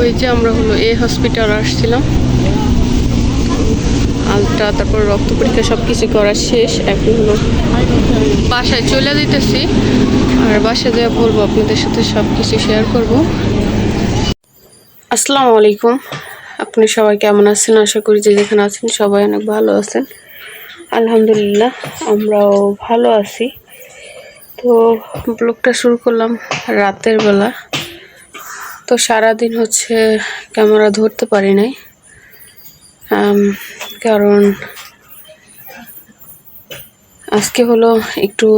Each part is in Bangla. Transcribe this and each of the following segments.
ওই যে আমরা হলো এ হসপিটাল আসছিলাম। আলট্রা, তারপর রক্ত পরীক্ষা সব কিছু করা শেষ। এখন হলো বাসায় চলে দিতেছি আর বাসায় যেয়ে বলব, আপনাদের সাথে সব কিছু শেয়ার করব। আসসালামু আলাইকুম। আপনি সবাই কেমন আছেন? আশা করি যে যেখানে আছেন সবাই অনেক ভালো আছেন। আলহামদুলিল্লাহ, আমরাও ভালো আছি। তো ব্লগটা শুরু করলাম রাতের বেলা। তো সারাদিন হচ্ছে ক্যামেরা ধরতে পারি নাই। কারণ আজকে হলো একটু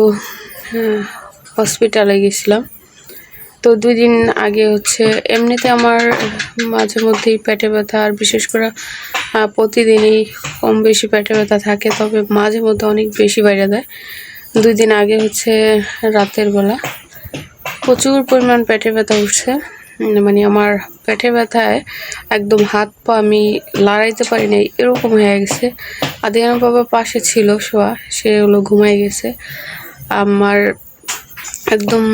হসপিটালে গেছিলাম। তো দুই দিন আগে হচ্ছে এমনিতে আমার মাঝে মধ্যেই পেটে ব্যথা, আর বিশেষ করে প্রতিদিনই কম বেশি পেটে ব্যথা থাকে, তবে মাঝে মধ্যে অনেক বেশি বাইরে দেয়। দুই দিন আগে হচ্ছে রাতের বেলা প্রচুর পরিমাণ পেটে ব্যথা উঠছে। মানে আমার পেটে ব্যথায় একদম হাত পা আমি লড়াইতে পারি নাই এরকম হয়ে গেছে। আদিয়ান বাবা পাশে ছিল শোয়া, সে হলো ঘুমাই গেছে। আমার একদম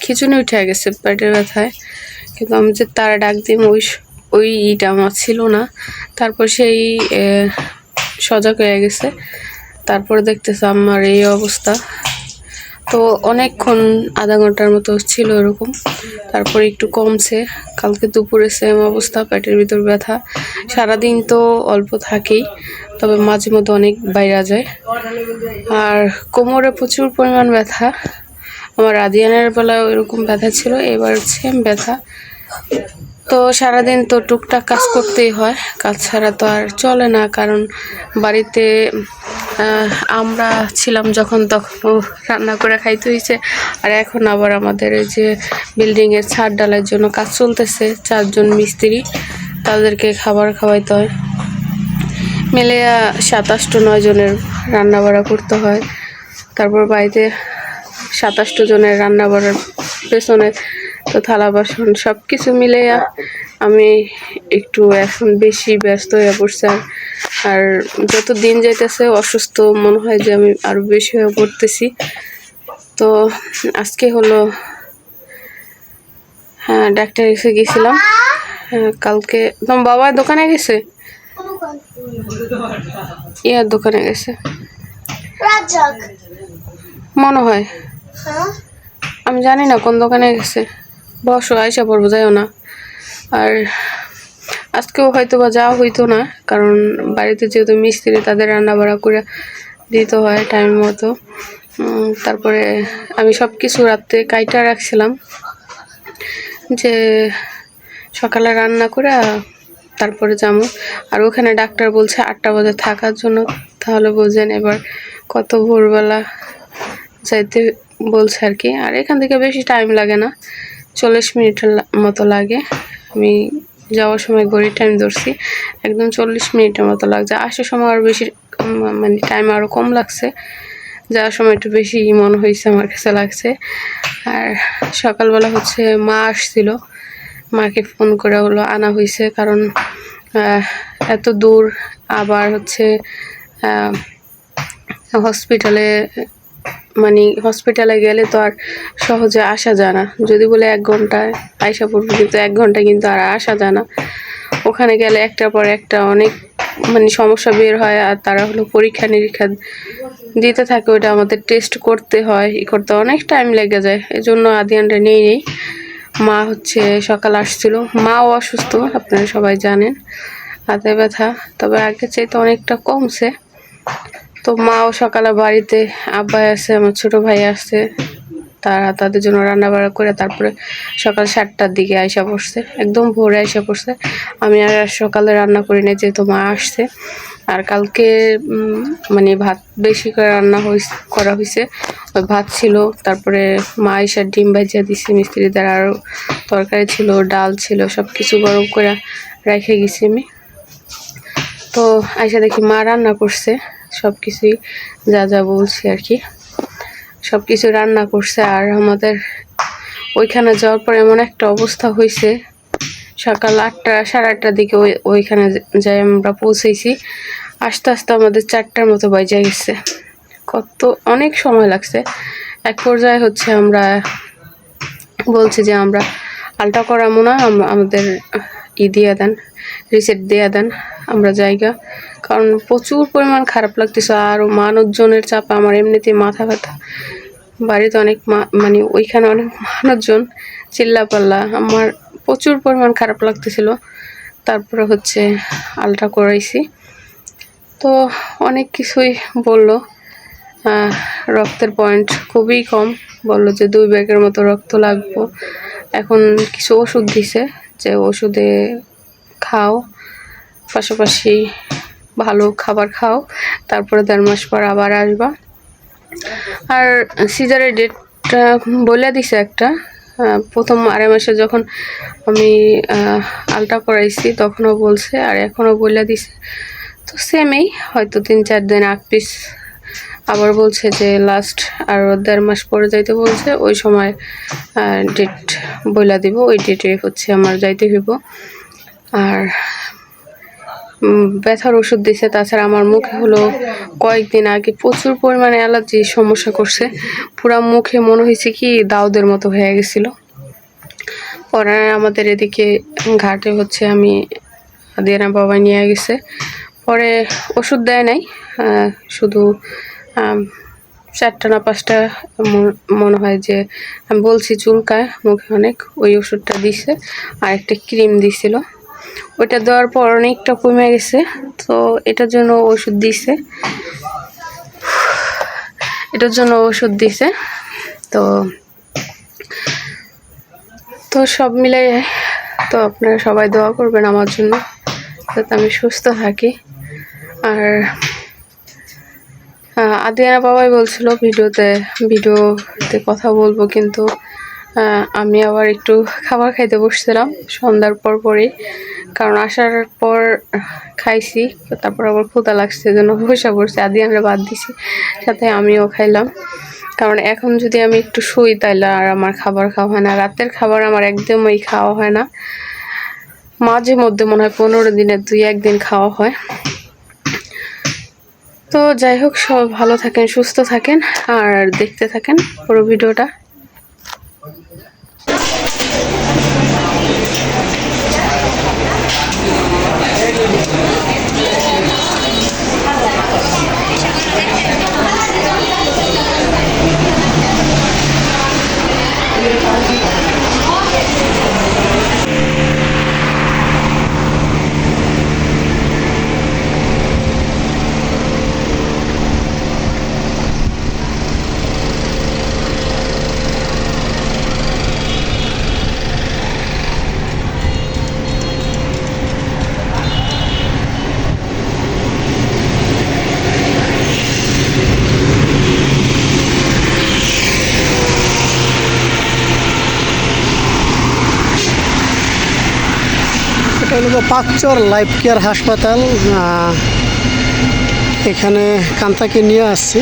খিচুনি উঠে গেছে পেটের ব্যথায়। কিন্তু আমি যে তার ডাক দিই, ওই ওই ইটা আমার ছিল না। তারপর সেই সজাগ হয়ে গেছে। তারপরে দেখতেছে আমার এই অবস্থা। তো অনেকক্ষণ আধা ঘণ্টার মতো ছিল এরকম। তারপরে একটু কমছে। কালকে দুপুরে সেম অবস্থা, পেটের ভিতর ব্যথা। সারাদিন তো অল্প থাকেই, তবে মাঝে মধ্যে অনেক বাইরা যায়। আর কোমরে প্রচুর পরিমাণ ব্যথা। আমার আদিয়ানের বেলায় এরকম ব্যথা ছিল, এবার সেম ব্যথা। তো সারাদিন তো টুকটাক কাজ করতেই হয়। কাজ ছাড়া তো আর চলে না, কারণ বাড়িতে আমরা ছিলাম যখন তখন রান্না করে খাইতে হয়েছে আর এখন আবার আমাদের এই যে বিল্ডিংয়ের ছাদ ডালার জন্য কাজ চলতেছে, চারজন মিস্ত্রি, তাদেরকে খাবার খাওয়াইতে হয়। মিলে সাতাশটো নয় জনের রান্না বাড়া করতে হয়। তারপর বাড়িতে সাতাশটো জনের রান্না বাড়ার পেছনে তো থালা বাসন সব কিছু মিলে আমি একটু এখন বেশি ব্যস্ত হয়ে পড়ছি আর- আর যত দিন যাইতেছে অসুস্থ মনে হয় যে আমি আরও বেশি হয়ে পড়তেছি। তো আজকে হলো হ্যাঁ ডাক্তার এসে গেছিলাম। হ্যাঁ, কালকে তোমার বাবা দোকানে গেছে? ইয়ার দোকানে গেছে। মনে হয়। হ্যাঁ। আমি জানি না কোন দোকানে গেছে। বসো আয়সা পড়ব, যাইও না। আর আজকেও হয়তো বা যাওয়া হইতো না, কারণ বাড়িতে যেহেতু মিস্ত্রি, তাদের রান্না বাড়া করে দিতে হয় টাইম মতো। তারপরে আমি সব কিছু রাত্রে কাইটা রাখছিলাম, যে সকালে রান্না করে তারপরে যাব। আর ওখানে ডাক্তার বলছে আটটা বাজে থাকার জন্য, তাহলে বোঝেন এবার কত ভোরবেলা যাইতে বলছে আর কি। আর এখান থেকে বেশি টাইম লাগে না। চল্লিশ মিনিটের মতো লাগে। আমি যাওয়ার সময় ঘড়ির টাইম ধরছি। একদম চল্লিশ মিনিটের মতো লাগছে। আসার সময় আরও বেশি মানে টাইম আরও কম লাগছে। যাওয়ার সময় একটু বেশি মনে হয়েছে আমার কাছে লাগছে। আর সকালবেলা হচ্ছে মা আসছিল। মাকে ফোন করে হলো আনা হয়েছে কারণ এত দূর আবার হচ্ছে হসপিটালে মানে হসপিটালে গেলে তো আর সহজে আসা যায় না। যদি বলে এক ঘন্টায় আইসা পড়বে, কিন্তু এক ঘণ্টা কিন্তু আর আসা যায় না। ওখানে গেলে একটার পর একটা অনেক মানে সমস্যা বের হয়, আর তারা হলো পরীক্ষা নিরীক্ষা দিতে থাকে। ওটা আমাদের টেস্ট করতে হয়, ই করতে অনেক টাইম লেগে যায়। এই জন্য আদিয়ানটা নেই নেই। মা হচ্ছে সকাল আসছিল। মাও অসুস্থ, আপনারা সবাই জানেন। হাতে ব্যথা। তবে আগের চাইতে অনেকটা কমছে। তো মাও সকালে বাড়িতে আব্বাই আছে আমার ছোট ভাই আসছে তারা তাদের জন্য রান্না বান্না করে তারপরে সকাল সাতটার দিকে আইসা পড়ছে একদম ভোরে আইসা পড়ছে আমি আর সকালে রান্না করি না যেহেতু মা আসছে। আর কালকে মানে ভাত বেশি করে রান্না করা হয়েছে ওই ভাত ছিল, তারপরে মা আইসা ডিম ভাজিয়া দিছি মিস্ত্রি দ্বারা আরও তরকারি ছিল, ডাল ছিল সব কিছু গরম করে রেখে গেছি আমি। তো আইসা দেখি মা রান্না করছে। সব কিছুই যা যা বলছি আর কি। সব কিছু রান্না করছে আর আমাদের ওইখানে যাওয়ার পর এমন একটা অবস্থা হয়েছে সকাল আটটা, সাড়ে আটটার দিকে ওই, ওইখানে যাই আমরা পৌঁছেছি। আস্তে আস্তে আমাদের চারটার মতো বাজে গেছে। কত, অনেক সময় লাগছে। এক পর্যায়ে হচ্ছে আমরা বলছি যে আমরা আলটা করামো না আমাদের ই দিয়ে দেন রিসেট দিয়ে দেন, আমরা জায়গা কারণ প্রচুর পরিমাণ খারাপ লাগতেছে আর মানুষজনের চাপে আমার এমনিতেই মাথা ব্যথা। বাড়িতে অনেক মানে ওইখানে অনেক মানুষজন চিল্লাপাল্লা। আমার প্রচুর পরিমাণ খারাপ লাগতেছিল। তারপরে হচ্ছে আলট্রা করাইছি। তো অনেক কিছুই বলল। রক্তের পয়েন্ট খুবই কম। বলল যে দুই ব্যাগের মতো রক্ত লাগবো। এখন কিছু ওষুধ দিছে যে ওষুধে খাও। পাশাপাশি ভালো খাবার খাও, তারপরে দেড় মাস পর আবার আসবা। আর সিজারের ডেটটা বলে দিছে একটা প্রথম আড়াই মাসে যখন আমি আলট্রা করাইছি তখনও বলছে, আর এখনও বলে দিছে। তো সেমই, হয়তো তিন চার দিন আগ পিস আবার বলছে যে লাস্ট আর দেড় মাস পরে যাইতে বলছে, ওই সময় ডেট বইলা দিব, ওই ডেটে হচ্ছে আমার যাইতে হইব। আর ব্যথার ওষুধ দিছে। তাছাড়া আমার মুখে হলো কয়েকদিন আগে প্রচুর পরিমাণে অ্যালার্জি সমস্যা করছে। পুরা মুখে মনে হয়েছে কি দাউদের মতো হয়ে গেছিল। পরে আমাদের এদিকে ঘাটে হচ্ছে আমি দেনা বাবা নিয়ে গেছে। পরে ওষুধ দেয় নাই শুধু চারটা না পাঁচটা মনে হয় যে, আমি বলছি চুলকায়, মুখে অনেক, ওই ওষুধটা দিছে। আর একটা ক্রিম দিছিল। ওইটা দেওয়ার পর অনেকটা কমে গেছে, তো এটার জন্য ওষুধ দিছে। এটার জন্য ওষুধ দিছে, তো তো সব মিলে, তো আপনারা সবাই দোয়া করবেন আমার জন্য, যাতে আমি সুস্থ থাকি। আর আদিয়ানা বাবাই বলছিল ভিডিওতে ভিডিওতে কথা বলব কিন্তু আমি আবার একটু খাবার খাইতে বসছিলাম, সন্ধ্যার পর পরই। কারণ আসার পর খাইছি, তারপর আবার ক্ষুদা লাগছে জন্য বসে পড়ছে। আদি আমরা বাদ দিছি, সাথে আমিও খাইলাম। কারণ এখন যদি আমি একটু শুই, তাইলে আর আমার খাবার খাওয়া হয় না। রাতের খাবার আমার একদমই খাওয়া হয় না। মাঝে মধ্যে মনে হয় পনেরো দিনে দুই একদিন খাওয়া হয়। তো যাই হোক সব ভালো থাকেন, সুস্থ থাকেন, আর দেখতে থাকেন পুরো ভিডিওটা। হলো পাকচর লাইফ কেয়ার হাসপাতাল এখানে কান্তাকে নিয়ে আসছি।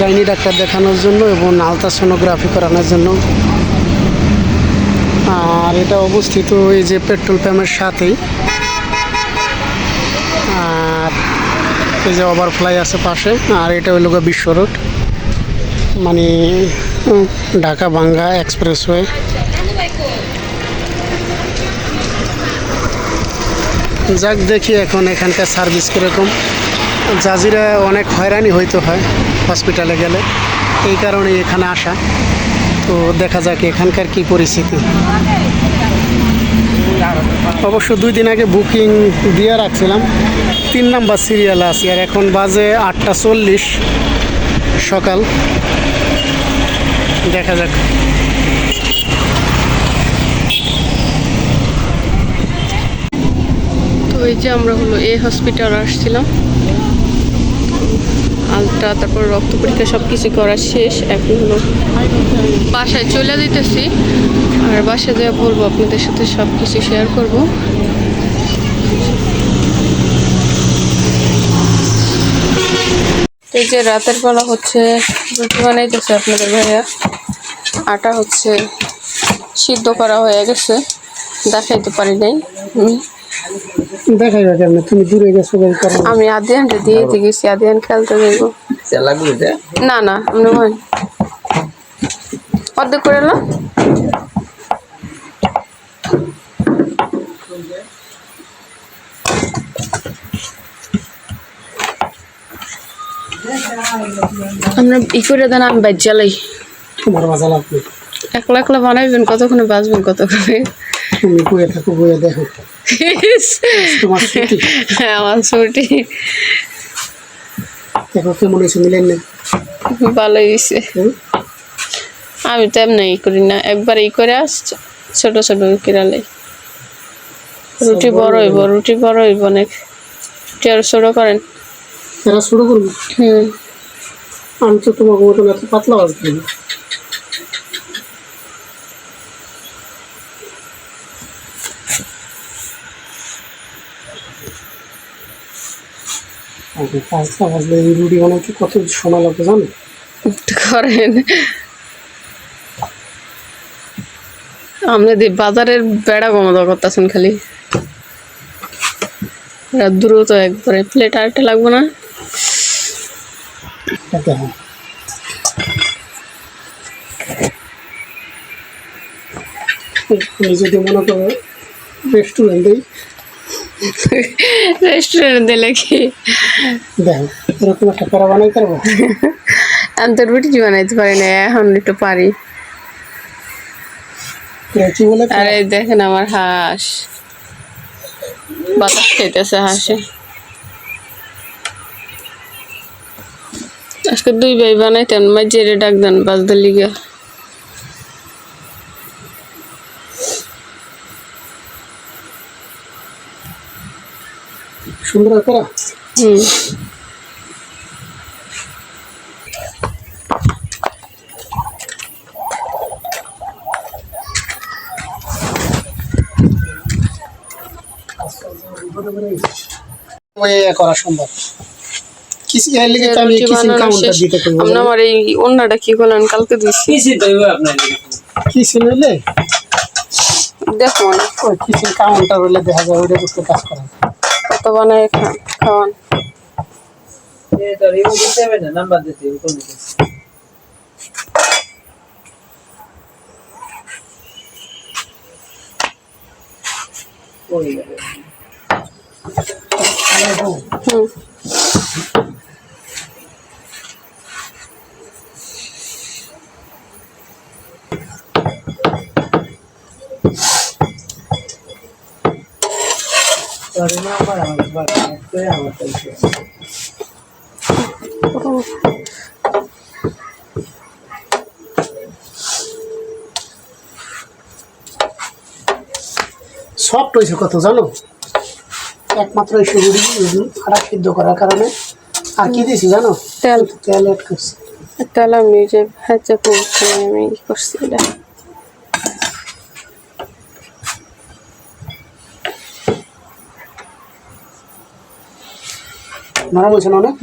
গাইনি ডাক্তার দেখানোর জন্য এবং আলট্রাসোনোগ্রাফি করানোর জন্য। আর এটা অবস্থিত এই যে পেট্রোল পাম্পের সাথেই। আর এই যে ওভারফ্লাই আছে পাশে, আর এটা গিয়ে বিশ্ব রোড মানে ঢাকা বাঙ্গা এক্সপ্রেসওয়ে। যাক, দেখি এখন এখানকার সার্ভিস কীরকম। জাজিরা অনেক হয়রানি হইতে হয় হসপিটালে গেলে। এই কারণে এখানে আসা। তো দেখা যাক এখানকার কি পরিস্থিতি। অবশ্য দুই দিন আগে বুকিং দিয়ে রাখছিলাম। তিন নাম্বার সিরিয়ালে আছি, আর এখন বাজে আটটা চল্লিশ সকাল। দেখা যাক। এই যে আমরা হলো এ হসপিটাল আসছিলাম। আলট্রা, তারপর রক্ত পরীক্ষা সব কিছু করা শেষ। এখন হলো বাসায় চলে দিতেছি আর বাসায় দেওয়া বলব আপনাদের সাথে সব কিছু শেয়ার করব এই যে রাতের বেলা হচ্ছে, রুটি বানাইতেছে আপনাদের ভাইয়া। আটা হচ্ছে সিদ্ধ করা হয়ে গেছে। দেখাইতে পারি নাই। আমি দেখা যাক এমনি তুমি দূরে গেছো এই কারণে আমি আদিয়ানকে দিয়ে দিয়ে গেছি আদিয়ান খেলতে যাইব। না না আপনি হয় অর্ধেক করে এলাম আমরা ই করে দেন আমি বাদ জ্বালাই তোমার বাজা লাগবে। একলা একলা বানাইবেন কতক্ষণে বাঁচবেন কতক্ষণে? তুমি বয়ে থাকো বয়ে দেখো। তোমার ছুটি। হ্যাঁ, আমার ছুটি। দেখো কেমন হয়েছে মিলেন না ভালো হয়েছে আমি তো এমনি ই করি না। একবার ই করে আস ছোট ছোট কিরালে রুটি বড় হইব রুটি বড় হইব অনেক। রুটি আর ছোট করেন। করব হুম। আমি তো তোমাকে মতন এত পাতলা বাজবে না পাঁচটা বাজলে এই রুটি বানাইতে কত সময় লাগবে জানো? করেন। আমাদের বাজারের বেড়া কমদা করতেছেন খালি। দ্রুত একবারে প্লেট আরেকটা লাগবে না। যদি মনে করো রেস্টুরেন্টেই রেস্টুরেন্ট দিলে কি দেখো এরকম একটা প্যারা বানাই পারব আমি তো রুটি বানাইতে পারি না এখন একটু পারি। আর দেখেন আমার হাঁস। বাতাস খাইতেছে হাঁসে। আজকে দুই ভাই বানাইতেন মাঝে ডাক দেন বাজদের সুন্দর হুম। করা সম্ভব। কিছু এর লিগে তো আমি রুটি কাউন্টার শেষ। দিতে কইব? আমরা আমার এই অন্যটা কি করলেন কালকে দিছি। কিচেন হইলে? দেখো কাউন্টার যায় ওইটা করতে কাজ করা কত বানায় খাওয়ান। নাম্বার হুম নাম্বার আমার আমার সফট হয়েছে কত জানো? একমাত্র এই সুগুড়ি আটা সিদ্ধ করার কারণে। আর কি দিয়েছি জানো? তেল। তেল অ্যাড করছি। তেল আমি যে ভেজে করছি আমি করছি এটা। আপনারা বলছেন অনেক?